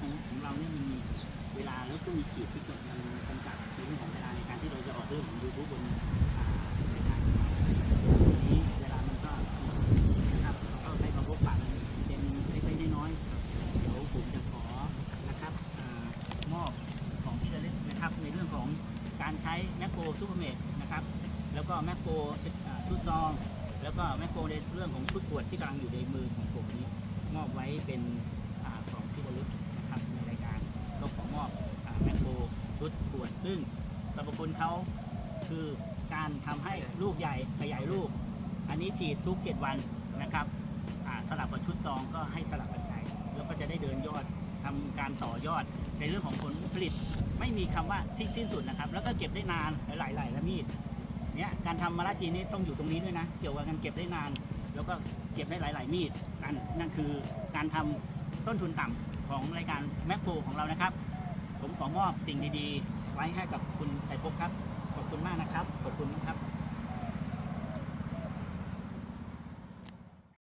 ของของเราเนี่ยมันมีเวลาแล้วก็มีขีดที่กำดมันจำกัดในเรื่องของเวลาในการที่เราจะออกเรื่องของยูทูบบนอ่าในางนี้เวลามันก็นะครับแล้ก็ได้มาพบปะเป็นเล็กๆน้อยผมจะขอนะครับมอบของเชลิสนะครับในเรื่องของการใช้แมคโคซูเปอร์เมดนะครับ แล้วก็แมคโครชุดซอง แล้วก็แมคโครในเรื่องของชุดตรวจที่กำลังอยู่ในมือของผมนี้มอบไว้เป็น ซึ่งสรรพคุณเขาคือการทำให้ลูกใหญ่ขยายลูก อันนี้ฉีดทุก 7 วันนะครับสลับกับชุดซองก็ให้สลับกันใช้แล้วก็จะได้เดินยอดทำการต่อยอดในเรื่องของผลผลิตไม่มีคำว่าที่สิ้นสุดนะครับ แล้วก็เก็บได้นานหลายๆและมีดเนี่ยการทำมะระจีนนี่ต้องอยู่ตรงนี้ด้วยนะ เกี่ยวกับการเก็บได้นาน แล้วก็เก็บได้หลายๆมีดนั่นนั่นคือการทำต้นทุนต่ำของรายการแมคโฟของเรานะครับ ผมขอมอบสิ่งดีๆ ไว้ให้กับคุณไก่พบครับ ขอบคุณมากนะครับ ขอบคุณ